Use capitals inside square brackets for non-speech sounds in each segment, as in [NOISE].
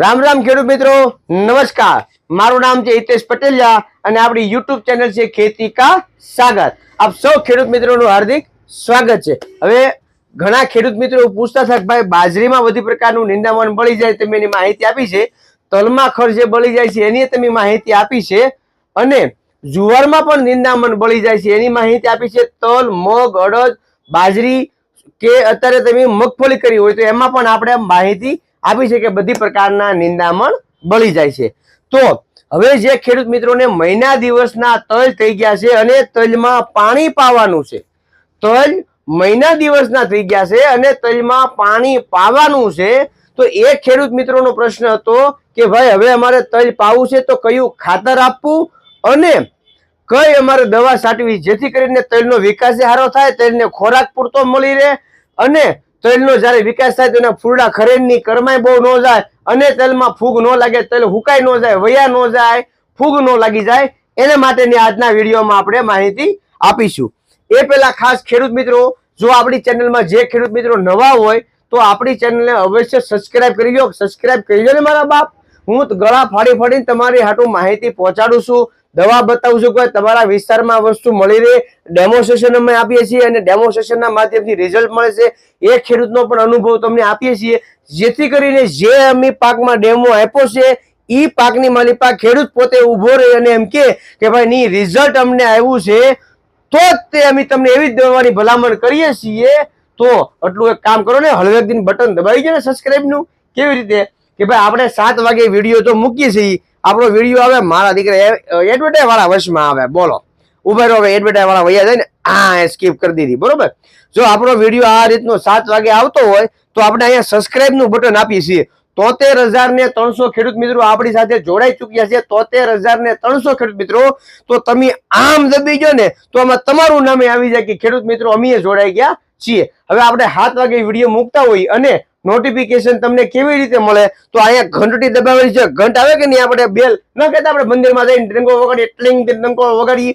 રામ રામ ખેડૂત મિત્રો, નમસ્કાર. મારું નામ છે હિતેશ પટેલિયા અને આપણી યુટ્યુબ ચેનલ છે ખેતી કા સાગર. આપ સૌ ખેડૂત મિત્રોનું હાર્દિક સ્વાગત છે. હવે ઘણા ખેડૂત મિત્રો પૂછતા હતા ભાઈ, બાજરીમાં બધી પ્રકારનું નિંદામણ બળી જાય તમે એની માહિતી આપી છે? તલમાં ખર જે બળી જાય છે એની તમે માહિતી આપી છે? અને જુવારમાં પણ નિંદામણ બળી જાય છે એની માહિતી આપી છે? તલ, મગ, અડદ, બાજરી કે અત્યારે તમે મગફળી કરી હોય તો એમાં પણ આપણે માહિતી આપી છે કે બધી પ્રકારના નિંદામણ બળી જાય છે. તો હવે જે ખેડૂત મિત્રોને મહિના દિવસના તલ થઈ ગયા છે અને તલમાં પાણી પાવાનું છે. તલ મહિના દિવસના થઈ ગયા છે અને તલમાં પાણી પાવાનું છે. તો એ ખેડૂત મિત્રોનો પ્રશ્ન હતો કે ભાઈ, હવે અમારે તલ પાવું છે તો કયું ખાતર આપવું અને કઈ અમારે દવા છાંટવી? જેથી કરીને તલનો વિકાસ સારો થાય, તલને ખોરાક પૂરતો મળી રહે અને તલનો જ્યારે વિકાસ થાય તો એના ફૂરડા ખરેડની કરમાઈ બહુ ન જાય, અને તેલમાં ફૂગ ન લાગે, તલ હુકાઈ ન જાય, વયા ન જાય, ફૂગ ન લાગી જાય, એના માટેની આજના વિડીયોમાં આપણે માહિતી આપીશું. એ પહેલા ખાસ ખેડૂત મિત્રો, જો આપણી ચેનલમાં જે ખેડૂત મિત્રો નવા હોય, તો આપણી ચેનલને અવશ્ય સબસ્ક્રાઇબ કરી લો. સબસ્ક્રાઇબ કરી લો ને મારા બાપ. હું ગળા ફાડી ફાડીને તમારી હાટું માહિતી પહોંચાડું છું. દવા બતાવશું છું કે તમારા વિસ્તારમાં વસ્તુ મળી રહે. ડેમોન્સ્ટ્રેશન અમે આપીએ છીએ અને ડેમોન્સ્ટ્રેશનના માધ્યમથી રિઝલ્ટ મળે છે. એ ખેડૂતનો પણ અનુભવ તમને આપીએ છીએ. જેથી કરીને જે અમે પાકમાં ડેમો આપ્યો છે, ઈ પાકની માલિપા ખેડૂત પોતે ઊભો રહે અને એમ કે ભાઈ, ની રિઝલ્ટ અમને આવ્યું છે, તો જ તે અમે તમને એવી જ દવાની ભલામણ કરીએ છીએ. તો આટલું એક કામ કરો ને હળવેક દિન બટન દબાવી દો ને સબસ્ક્રાઈબનું કેવી રીતે? કે ભાઈ, આપણે સાત વાગે વીડિયો તો મૂકીએ છીએ. આપણો વીડિયો આવે મારા દીકરા એડવર્ટાઈ વાળા વશમાં આવે, બોલો. ઊભા રહો હવે એડવર્ટાઇઝ વાળા વૈયા જાય ને, આ સ્કીપ કરી દીધી, બરોબર? જો આપણો વીડિયો આ રીતનો સાત વાગે આવતો હોય, તો આપણે અહીંયા સબસ્ક્રાઇબનું બટન આપીએ છીએ. તોતેર હજાર ને ત્રણસો ખેડૂત મિત્રો આપણી સાથે જોડાઈ ચુક્યા છે, તોતેર હજાર ને ત્રણસો ખેડૂત મિત્રો. તો તમે આમ દબી ગયો ને, તો આમાં તમારું નામે આવી જાય કે ખેડૂત મિત્રો અમે જોડાઈ ગયા છીએ. હવે આપણે સાત વાગે વીડિયો મૂકતા હોય અને નોટિફિકેશન તમને કેવી રીતે મળે? તો અહીંયા ઘંટડી દબાવેલી છે. ઘંટ આવે કે નહીં? આપણે બેલ ન કહેતા, આપણે મંદિરમાં જઈને ડંકો વગાડીએ, ટ્લિંગ ડંકો વગાડીએ.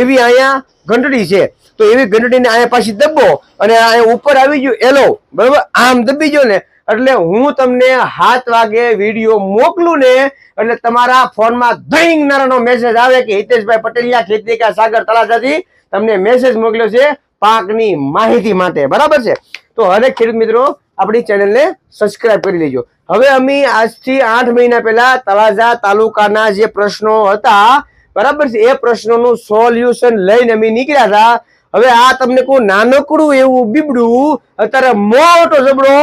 એવી અહીંયા ઘંટડી છે. તો એવી ઘંટડીને અહીંયા પાછી દબો અને અહીંયા ઉપર આવી ગયું. એલો બરાબર? આમ દબી ગયો ને, એટલે હું તમને સાત વાગે વીડિયો મોકલું ને, એટલે તમારા ફોનમાં ધઈંગ નારાનો મેસેજ આવે કે હિતેશભાઈ પટેલિયા ખેતી કા સાગર, તળાજાથી તમને મેસેજ મોકલ્યો છે પાકની માહિતી માટે. બરાબર છે? તો હરેક ખેડૂત મિત્રો આપણી ચેનલને સબસ્ક્રાઇબ કરી લેજો. હવે અમે આજથી આઠ મહિના પહેલા તળાજા તાલુકાના જે પ્રશ્નો હતા, બરાબર છે, એ પ્રશ્નોનું સોલ્યુશન લઈને અમે નીકળ્યા હતા. હવે આ તમને કોઈ નાનકડું એવું બીબડું, અત્યારે મોટો જબડો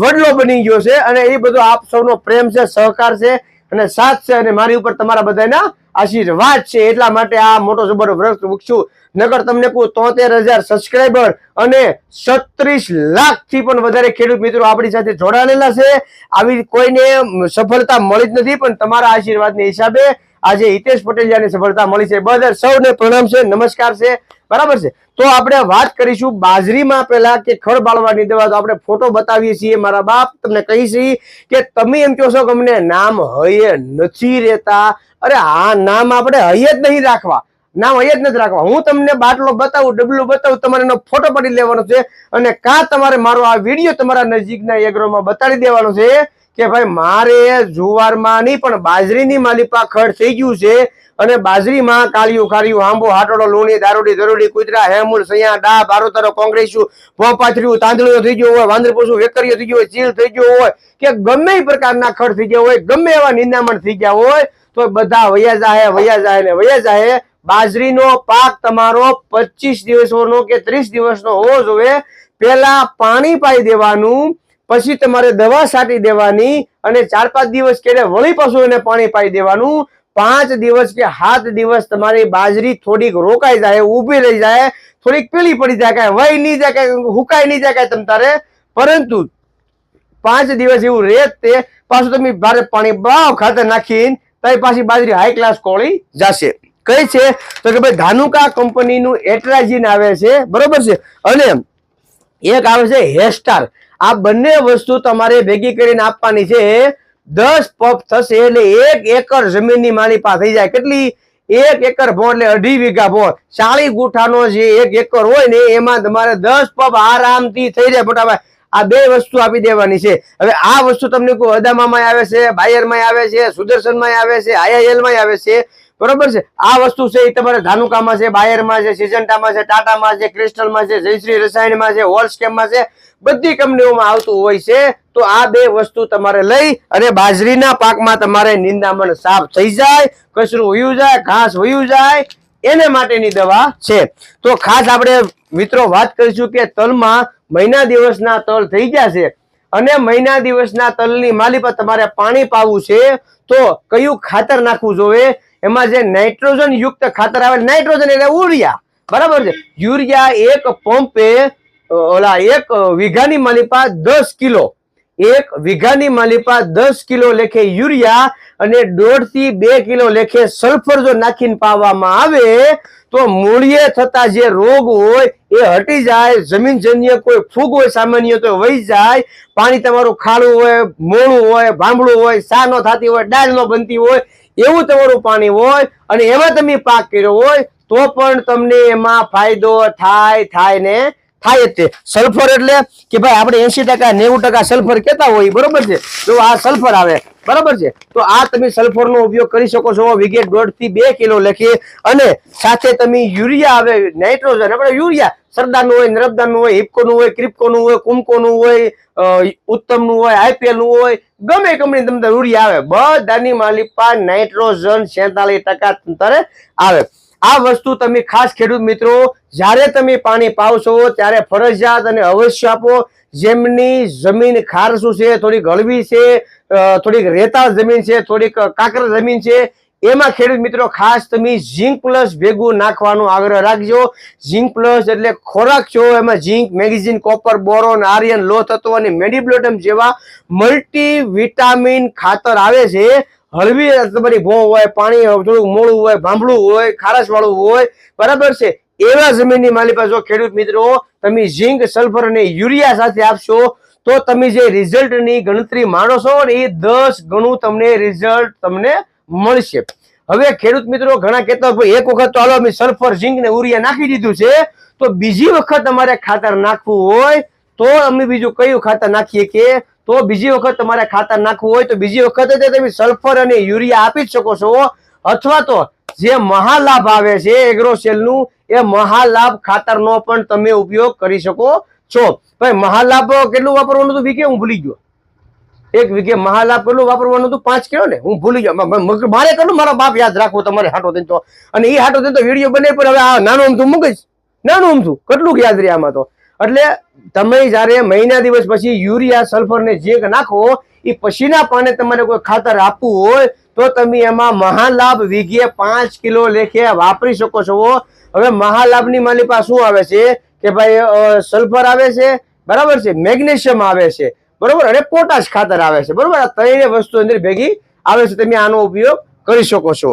વડલો બની ગયો છે અને એ બધો આપ સૌનો પ્રેમ છે, સહકાર છે અને સાથ છે અને મારી ઉપર તમારા બધાના આશીર્વાદ છે. એટલા માટે આ મોટો જબરદસ્ત વૃક્ષ વૃક્ષું નગર તમને કહું, તોતેર હજાર સબસ્ક્રાઈબર અને છત્રીસ લાખથી પણ વધારે ખેડૂત મિત્રો આપણી સાથે જોડાયેલા છે. આવી કોઈને સફળતા મળી જ નથી, પણ તમારા આશીર્વાદના હિસાબે આજે હિતેશ પટેલિયાની સફળતા મળી છે. બધા સૌને પ્રણામ છે, નમસ્કાર છે. બરાબર છે? તો આપણે વાત કરીશું બાજરીમાં પેલા કે ખડ બાળવાની દવા. તો આપણે ફોટો બતાવીએ છીએ. મારા બાપ તમને કહી છીએ કે તમે એમ કહો છો કે અમને નામ હૈયે નથી રહેતા. અરે આ નામ આપણે હૈયે જ નહીં રાખવા. નામ અહીંયા જ નથી રાખવા. હું તમને બાટલો બતાવું, ડબલું બતાવું, તમારે એનો ફોટો પાડી લેવાનો છે અને કાં તમારે મારો આ વીડિયો તમારા નજીકના એગ્રોમાં બતાડી દેવાનો છે કે ભાઈ, મારે જુવારમાં નહીં, પણ બાજરીની માલિપા ખડ થઈ ગયું છે અને બાજરીમાં કાળિયું, ખારિયું, આંબો, હાટોડો, લૂણી, દારૂડી દરોડી કુતરા હેમુલ સૈયા ડા બારોતરો કોંગ્રેસુ ભોપાથરિયું તાંદળીઓ થઈ ગયો હોય વાંદરપોસું વેકરીઓ થઈ ગયો હોય, ચીલ થઈ ગયો હોય, કે ગમે પ્રકારના ખડ થઈ ગયા હોય, ગમે એવા નિંદામણ થઈ ગયા હોય, તો બધા વયા જાહે વયા જાહે ને વયા જાહે બાજરીનો પાક તમારો પચીસ દિવસનો કે ત્રીસ દિવસનો હોવો જોઈએ. પેલા પાણી પાઈ દેવાનું, પછી તમારે દવા છાંટી દેવાની અને ચાર પાંચ દિવસ કે વળી પાછું એને પાણી પાઈ દેવાનું. પાંચ દિવસ કે સાત દિવસ તમારી બાજરી થોડીક રોકાઈ જાય, ઊભી રહી જાય, થોડીક પેલી પડી જાય, કાંઈ વહી નહીં જાય, કાંઈ હુકાઈ નહીં જાય, કાંઈ તારે. પરંતુ પાંચ દિવસ એવું રહે તે પાછું તમે ભારે પાણી બાવ ખાતર નાખીને તારી પાછી બાજરી હાઈ ક્લાસ કોળી જશે. કઈ છે? તો કે ભાઈ ધાનુકા કંપનીનું એટ્રાજીન આવે છે, બરોબર છે? અને એક આવે છે હેસ્ટાર. આ બંને વસ્તુ તમારે ભેગી કરીને આપવાની છે. દસ પપ થશે એટલે એક એકર જમીનની માલિપા થઈ જાય. કેટલી? એક એકર ભો એટલે અઢી વીઘા ભો ચાળી ગુઠાનો જે એક એકર હોય ને, એમાં તમારે દસ પપ આરામથી થઈ જાય મોટાભાઈ આ બે વસ્તુ આપી દેવાની છે. હવે આ વસ્તુ તમને કોઈ અદામામાં આવે છે બાયરમાં આવે છે સુદર્શનમાં આવે છે આઈઆઈએલમાં આવે છે. બરોબર છે? આ વસ્તુ છે એ તમારે ધાનુકામાં છે, બાયરમાં છે, સિજન્ટામાં છે, ટાટામાં છે, ક્રિસ્ટલમાં છે, જયશ્રી રસાયણમાં છે વોલ્સકેમમાં છે, બધી કંપનીઓમાં આવતું હોય છે. તો આ બે વસ્તુ તમારે લઈ અને બાજરીના પાકમાં તમારે નિંદામણ સાફ થઈ જાય, કચરું વયું જાય, ઘાસ વયું જાય, એને માટેની દવા છે. તો ખાસ આપણે મિત્રો વાત કરીશું કે તલમાં મહિના દિવસના તલ થઈ ગયા છે અને મહિના દિવસના તલની માલી પર તમારે પાણી પાવું છે. તો કયું ખાતર નાખવું જોઈએ? એમાં જે નાઇટ્રોજન યુક્ત ખાતર આવે, નાઇટ્રોજન એટલે ઉરિયા બરાબર છે? યુરિયા એક પંપે ઓલા એક વીઘાની માલિપા દસ કિલો. એક વીઘાની માલિપા દસ કિલો લેખે યુરિયા અને દોઢથી બે કિલો લેખે સલ્ફર જો નાખીને પાવામાં આવે, તો મૂળિયે થતા જે રોગ હોય, એ હટી જાય, જમીનજન્ય કોઈ ફૂગ હોય સામાન્ય તો વહી જાય, પાણી તમારું ખાડું હોય મોળું હોય, ભાંભળું હોય સા ન થતી હોય દાળ ન બનતી હોય એવું તમારું પાણી હોય અને એમાં તમે પાક કર્યો હોય, તો પણ તમને એમાં ફાયદો થાય થાય ને થાય જ તે. સલ્ફર એટલે કે ભાઈ આપણે એસી ટકા, નેવું ટકા સલ્ફર કેતા હોય, બરોબર છે? જો આ સલ્ફર આવે બરાબર છે? તો આ તમે સલ્ફર નો ઉપયોગ કરી શકો છો વિગે દોઢથી બે કિલો લખી અને સાથે તમે યુરિયા આવે, નાઇટ્રોજન, આપણે યુરિયા, સરદારનું હોય નર્મદાનું હોય, હિપકોનું હોય, ક્રિપકોનું હોય, કુમકોનું હોય ઉત્તમનું હોય આઈપીએલનું હોય, ગમે કંપની તમને યુરિયા આવે, બધાની માલિપા નાઇટ્રોજન સેતાલીસ ટકા તંતરે આવે. આ વસ્તુ તમે ખાસ ખેડૂત મિત્રો, જ્યારે તમે પાણી પાવશો, ત્યારે ફરજિયાત અને અવશ્ય આપો, જેમની જમીન ખારસું છે, થોડીક હળવી છે થોડીક રેતાળ જમીન છે, થોડીક કાકર જમીન છે, એમાં ખેડૂત મિત્રો ખાસ તમે ઝીંક પ્લસ ભેગું નાખવાનો આગ્રહ રાખજો. ઝીંક પ્લસ એટલે ખોરાક છો, એમાં zinc, magnesium, copper, boron, iron લો તત્વ અને મેડિબ્લોટમ જેવા મલ્ટી વિટામિન ખાતર આવે છે. હળવી તમારી ભો હોય પાણી થોડું મોળું હોય ભાંભળું હોય ખારસ વાળું હોય બરાબર છે? એવા જમીનની માલી પાસે ખેડૂત મિત્રો તમે ઝીંક સલ્ફર અને યુરિયા સાથે આપશો તો તમે જે રિઝલ્ટની ગણતરી માણો છો ને એ દસ ગણું તમને રિઝલ્ટ તમને મળશે. હવે ખેડૂત મિત્રો ઘણા કહેતા હોય, એક વખત તો હાલો અમે સલ્ફર ઝીંક ને યુરિયા નાખી દીધું છે તો બીજી વખત તમારે ખાતર નાખવું હોય તો અમે બીજું કયું ખાતર નાખીએ કે તો બીજી વખત તમારે ખાતર નાખવું હોય તો બીજી વખત તમે સલ્ફર અને યુરિયા આપી જ શકો છો. અથવા તો જે મહાલાભ આવે છે એગ્રોસેલનું એ મહાલાભ ખાતરનો પણ તમે ઉપયોગ કરી શકો છો. ભાઈ, મહાલાભ કેટલું વાપરવાનું હતું? વીકે હું ભૂલી ગયો. એક વીઘે મહાલાભ કેટલું વાપરવાનું હતું? પાંચ કિલો ને? હું ભૂલી ગયો. મારે કેટલું? મારા બાપ યાદ રાખવું તમારે હાટો થઈને તો. અને એ હાટો થઈને તો વીડિયો બને પણ હવે નાનું અમથું મૂકીશ નાનું અમથું. કેટલું યાદ રહે આમાં તો? એટલે તમે જ્યારે મહિના દિવસ પછી યુરિયા સલ્ફર ને જે નાખો એ પછીના પાને તમારે કોઈ ખાતર આપવું હોય, તો તમે એમાં મહાલાભ વીઘે પાંચ કિલો લેખે વાપરી શકો છો. હવે મહાલાભની માલિપા શું આવે છે કે ભાઈ સલ્ફર આવે છે, બરાબર છે, મેગ્નેશિયમ આવે છે, બરોબર? અને પોટાશ ખાતર આવે છે, બરોબર? આ ત્રણેય વસ્તુ અંદર ભેગી આવે છે. તમે આનો ઉપયોગ કરી શકો છો.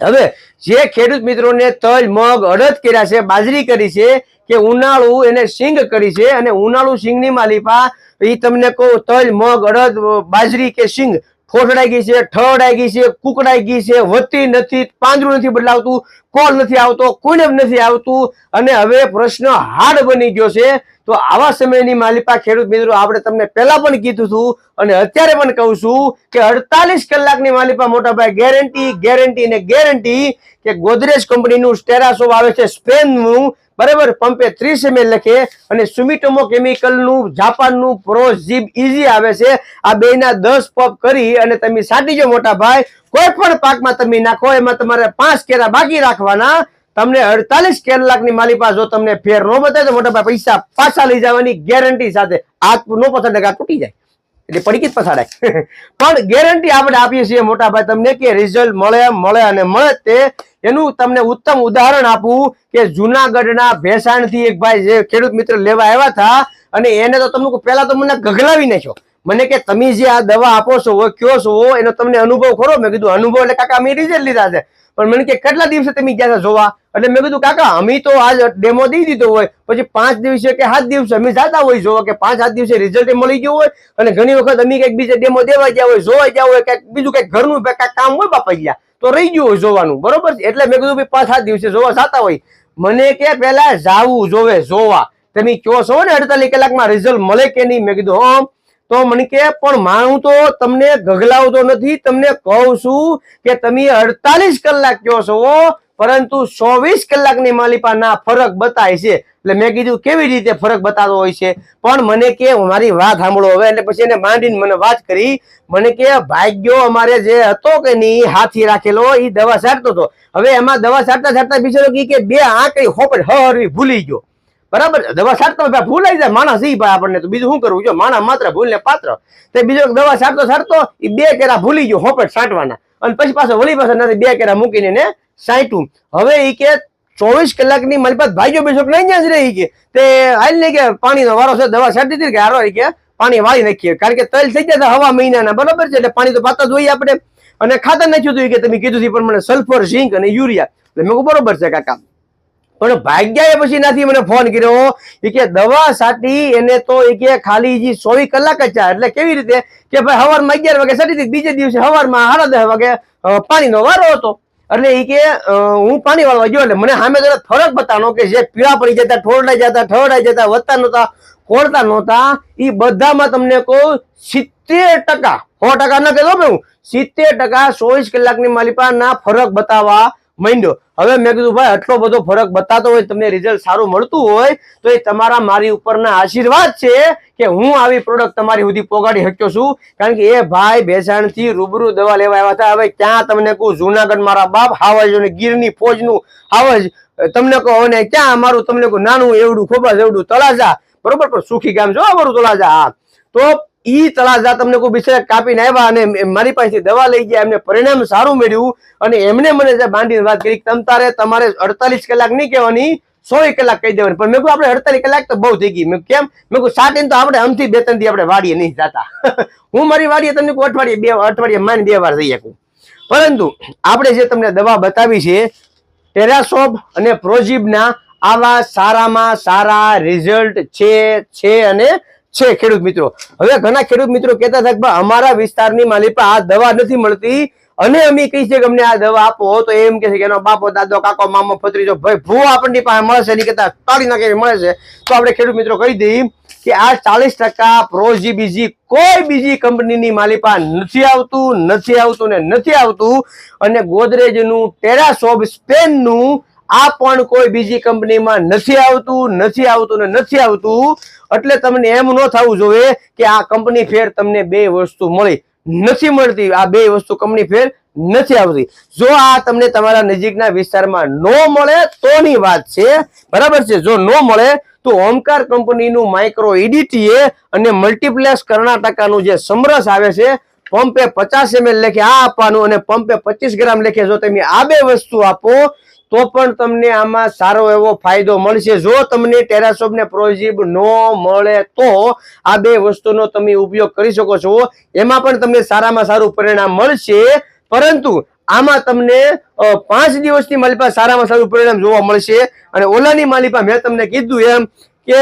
હવે જે ખેડૂત મિત્રોને તલ, મગ, અડદ કર્યા છે, બાજરી કરી છે, કે ઉનાળુ એને સિંગ કરી છે, અને ઉનાળુ સિંગની માલિપા એ તમને કહું, તલ, મગ, અડદ, બાજરી કે સિંગ ઠોઠડાઈ ગઈ છે ઠવડાઈ ગઈ છે કુકડાઈ ગઈ છે વધતી નથી, પાંજરું નથી બદલાવતું, કોલ નથી આવતો કોઈને નથી આવતું. અને હવે પ્રશ્ન હાર્ડ બની ગયો છે. તો આવા સમયની માલિપા ખેડૂત મિત્રો, આપણે તમને પહેલા પણ કીધું હતું અને અત્યારે પણ કહું છું કે અડતાલીસ કલાકની માલિપા મોટા ભાઈ ગેરંટી ગેરંટી ને ગેરંટી કે ગોદરેજ કંપનીનું સ્ટેરાસોપ આવે છે. સ્પેનનું બરાબર? પંપે ત્રીસ એમએલ લખે અને સુમિટોમો કેમિકલનું જાપાનનું પ્રોઝીબ ઇઝી આવે છે. આ બેના દસ પંપ કરી અને તમે સાટી જો મોટા ભાઈ. કોઈ પણ પાકમાં તમે નાખો, એમાં તમારે પાંચ કેરા બાકી રાખવાના. તમને અડતાલીસ કલાકની માલિપા જો તમને ફેર ન બતાવે તો મોટા ભાઈ પૈસા પાછા લઈ જવાની ગેરંટી સાથે. આ નો પચાસ ટકા તૂટી જાય. એટલે પડીકી જ પછાડાય પણ ગેરંટી આપણે આપીએ છીએ મોટા ભાઈ તમને કે રિઝલ્ટ મળે મળે અને મળે તે એનું તમને ઉત્તમ ઉદાહરણ આપું કે જુનાગઢના ભેસાણથી એક ભાઈ જે ખેડૂત મિત્ર લેવા આવ્યા હતા અને એને તો તમને પહેલા તો મને ગગલાવી નાખ્યો. મને કે તમે જે આ દવા આપો છો કયો છો, એનો તમને અનુભવ ખરો? મેં કીધું, અનુભવ એટલે કાકા મેં રિઝલ્ટ લીધા છે. પણ મને કે કેટલા દિવસે તમે ગયા જોવા? એટલે મેં કીધું, કાકા, અમે તો આજ ડેમો દઈ દીધો હોય, પછી પાંચ દિવસે કે સાત દિવસે અમે જતા હોય જોવા કે પાંચ સાત દિવસે રિઝલ્ટ મળી ગયું હોય અને ઘણી વખત અમે કંઈક બીજે ડેમો દેવા ગયા હોય, જોવા ગયા હોય, કંઈક બીજું કંઈક ઘરનું કંઈક કામ હોય બાપા ગયા તો રહી ગયું હોય જોવાનું, બરોબર એટલે મેં કીધું પાંચ સાત દિવસે જોવા જતા હોય. મને કે પેલા જાવું જોવે, જોવા. તમે કહો છો ને અડતાલીસ કલાકમાં રિઝલ્ટ મળે કે નહીં? મેં કીધું, હમ તો મને કે, પણ માણું તો તમને ગગલાવતો નથી. તમને કહું છું કે તમે અડતાલીસ કલાક કહો છો પરંતુ ચોવીસ કલાકની માલિપા ના ફરક બતાય છે. એટલે મેં કીધું, કેવી રીતે ફરક બતાવતો હોય છે? પણ મને કે મારી વાત સાંભળો હવે. એટલે પછી એને માંડીને મને વાત કરી. મને કે, ભાગ્યો અમારે જે હતો કે નહીં હાથી રાખેલો એ દવા છાંટતો હતો. હવે એમાં દવા છાંટતા છાંટતા બીજો કી કે, બે આંકડી હોપડ હરવી ભૂલી ગયો. બરાબર? દવા છાંટતો ભાઈ ભૂલાઈ જાય, માણસ ઈ ભાઈ આપણને તો. બીજું શું કરવું? જો માણસ માત્ર ભૂલ ને પાત્ર. તે બીજો દવા છાંટતો છાંટતો એ બે કેરા ભૂલી ગયો હોપેટ છાંટવાના અને પછી પાછો વળી પાછો નથી બે કેરા મૂકીને ને સાંટ્યું હવે એ કે ચોવીસ કલાકની મારી પાસે ભાઈઓ બેસો નહીં જ રહી કે. તે હાલ નહીં કે પાણીનો વારો છે, દવા છાંટી હતી કે હારો કે પાણી વાળી નાખીએ. કારણ કે તલ થઈ ગયા હવા મહિનાના, બરાબર છે? એટલે પાણી તો પાતા જોઈએ આપણે. અને ખાતર નાખ્યું હતું કે તમે કીધું પ્રમાણે સલ્ફર, ઝીંક અને યુરિયા. એટલે મેં બરોબર છે કાકા. પણ ભાગ્યાએ પછી નાથી મને ફોન કર્યો એ કે દવા સાટી, એને તો એ કે ખાલી જે ચોવીસ કલાક જ ચા એટલે કેવી રીતે? કે ભાઈ સવારમાં અગિયાર વાગે સાટી હતી, બીજે દિવસે સવારમાં સાડા દસ વાગે પાણીનો વારો હતો. એટલે એ કે હું પાણી વાળવા ગયો એટલે મને સામે જરા ફરક બતાનો કે જે પીળા પડી જતા, ઠોરડાઈ જતા ઠરડાઈ જતા, વધતા નહોતા, કોળતા નહોતા એ બધામાં તમને કહું સિત્તેર ટકા, સો ટકા ન કહેતો હું, સિત્તેર ટકા ચોવીસ કલાકની માલિપાના ફરક બતાવવા માંડ્યો. હવે મેં કીધું, ભાઈ, આટલો બધો ફરક બતાતો હોય, તમને રિઝલ્ટ સારું મળતું હોય, તો એ તમારા મારી ઉપરના આશીર્વાદ છે કે હું આવી પ્રોડક્ટ તમારી સુધી પોગાડી શક્યો છું. કારણ કે એ ભાઈ બેસાણથી રૂબરૂ દવા લેવા આવ્યા હતા. હવે ક્યાં તમને કહું, જુનાગઢ મારા બાપ હાવજ અને ગીરની ફોજનું હાવજ. તમને કહો અને ક્યાં અમારું, તમને કહું, નાનું, એવડું, ખોબા એવડું તળાજા. બરોબર? પણ સુખી ગામ જો અમારું તળાજા. હા. તો ઈ તળાજા તમને કોઈ બિચારા કાપીને આવ્યા અને મારી પાસેથી દવા લઈ ગયા, એમને પરિણામ સારું મળ્યું અને એમને મને જે બાંધીને વાત કરી તમ તારે તમારે અડતાલીસ કલાક નહીં કહેવાની, સો કલાક કહી દેવાની. પણ મેં કહ્યું આપણે અડતાલીસ કલાક તો બહુ થઈ ગઈ. મેં કેમ? મેં કહું સાત તો આપણે આમથી બે ત્રણ આપણે વાડીએ નહીં જતા. [LAUGHS] હું મારી વાડીએ તમને કોઈ અઠવાડિયે બે, અઠવાડિયે માન બે વાર જઈ શકું. પરંતુ આપણે જે તમને દવા બતાવી છે, ટેરાસોપ અને પ્રોજીબના આવા સારામાં સારા રિઝલ્ટ છે છે અને છે ખેડૂત મિત્રો. હવે ઘણા ખેડૂત મિત્રો કહેતા હતા કે અમારા વિસ્તારની માલિક આ દવા નથી મળતી. અને અમે કહી છે કે અમને આ દવા આપો. તો એમ કે છે કે એનો બાપો, દાદો, કાકો, મામો ફત્રીજો ભાઈ, ભૂ આપણની પાસે મળશે એની કરતા તાળી નાખે મળે છે. તો આપણે ખેડૂત મિત્રો કહી દઈએ કે આ ચાલીસ ટકા પ્રોજી બીજી કોઈ બીજી કંપનીની માલિપા નથી આવતું નથી આવતું ને નથી આવતું. અને ગોદરેજનું, ટેરાસોબ સ્પેનનું આ પણ કોઈ બીજી કંપનીમાં નથી આવતું નથી આવતું ને નથી આવતું. એટલે તમને એમ ન થવું જોઈએ કે આ કંપની ફેર તમને બે વસ્તુ મળી. નથી મળતી, આ બે વસ્તુ કંપની ફેર નથી આવતી. જો આ તમને તમારા નજીકના વિસ્તારમાં નો મળે, તોની વાત છે. બરાબર છે? જો ન મળે, તો ઓમકાર કંપનીનું માઇક્રો ઇડીટીએ અને મલ્ટીપ્લેક્સ કર્ણાટકાનું જે સમરસ આવે છે, પંપે પચાસ એમએલ લેખે આ આપવાનું અને પંપે પચીસ ગ્રામ લેખે જો તમે આ બે વસ્તુ આપો તો પણ તમને આમાં સારો એવો ફાયદો મળશે. જો તમને ટેરાસોબ ને પ્રોજીબ નો મળે તો આ બે વસ્તુનો તમે ઉપયોગ કરી શકો છો. એમાં પણ તમને સારામાં સારું પરિણામ મળશે. પરંતુ આમાં તમને પાંચ દિવસની માલિપા સારામાં સારું પરિણામ જોવા મળશે. અને ઓલાની માલિપા મેં તમને કીધું એમ કે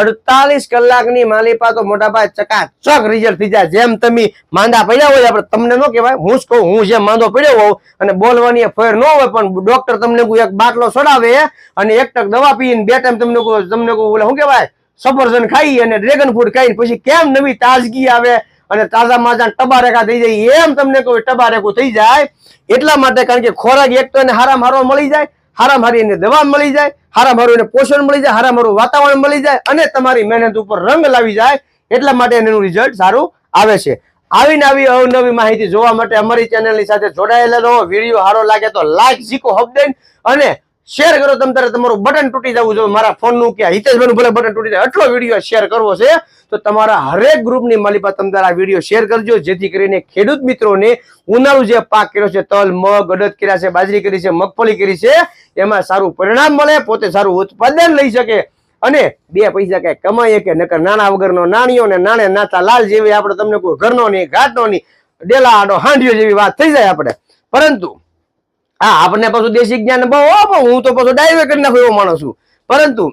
અડતાલીસ કલાકની માલિપા તો મોટા ભાઈ ચકાચક રિઝલ્ટ થઈ જાય. જેમ તમે માંદા પડ્યા હોય, આપણે તમને ન કહેવાય, હું જ કહું, હું જેમ માંદો પડ્યો હોઉં, અને બોલવાની ફેર ન હોય, પણ ડોક્ટર તમને કોઈ એક બાટલો ચડાવે અને એક ટક દવા પીને બે ટાઈમ તમને તમને બોલે શું કહેવાય, સફરજન ખાઈ અને ડ્રેગન ફ્રૂટ ખાઈ પછી કેમ નવી તાજગી આવે, અને તાજા માજા ટબારેકા થઈ જાય, એમ તમને કોઈ ટબારેકું થઈ જાય. એટલા માટે કારણ કે ખોરાક એક તો એને હારો મળી જાય હારામ હારી એને દવા મળી જાય હારામ હારું એને પોષણ મળી જાય હારામ હારું વાતાવરણ મળી જાય અને તમારી મહેનત ઉપર રંગ લાવી જાય, એટલા માટે એનું રિઝલ્ટ સારું આવે છે. આવીને આવી અવનવી માહિતી જોવા માટે અમારી ચેનલની સાથે જોડાયેલા રહો. વીડિયો સારો લાગે તો લાઈક હબ હબદેન અને શેર કરો તમ તારે તમારું બટન તૂટી જવું જોઈએ. મારા ફોનનું કે હિતેશભાઈનું ભલે બટન તૂટી જાય. એટલો વીડિયો શેર કરવો છે, તો તમારા હરેક ગ્રુપની માલિપા તમ તારે આ વીડિયો શેર કરજો, જેથી કરીને ખેડૂત મિત્રોને ઉનાળુ જે પાક કર્યો છે, તલ, મગ, અડદ કર્યા છે, બાજરી કરી છે, મગફળી કરી છે, એમાં સારું પરિણામ મળે, પોતે સારું ઉત્પાદન લઈ શકે અને બે પૈસા કઈ કમાઈએ કે નકર નાના વગરનો નાણીઓ ને નાણે નાતા લાલ જેવી આપણે તમને કોઈ ઘરનો નહીં, ઘાટનો નહીં, ડેલા આડો હાંડિયો જેવી વાત થઈ જાય આપણે. પરંતુ હા, આપણને પાછું દેશી જ્ઞાન પણ હું તો પાછું ડાયવે કરી નાખું એવો માણસ છું. પરંતુ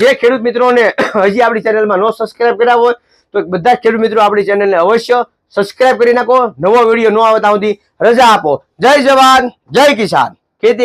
જે ખેડૂત મિત્રોને હજી આપણી ચેનલમાં નો સબસ્ક્રાઇબ કર્યા હોય, તો બધા ખેડૂત મિત્રો આપણી ચેનલને અવશ્ય સબસ્ક્રાઇબ કરી નાખો. નવો વીડિયો ન આવે ત્યાં સુધી રજા આપો. જય જવાન, જય કિસાન.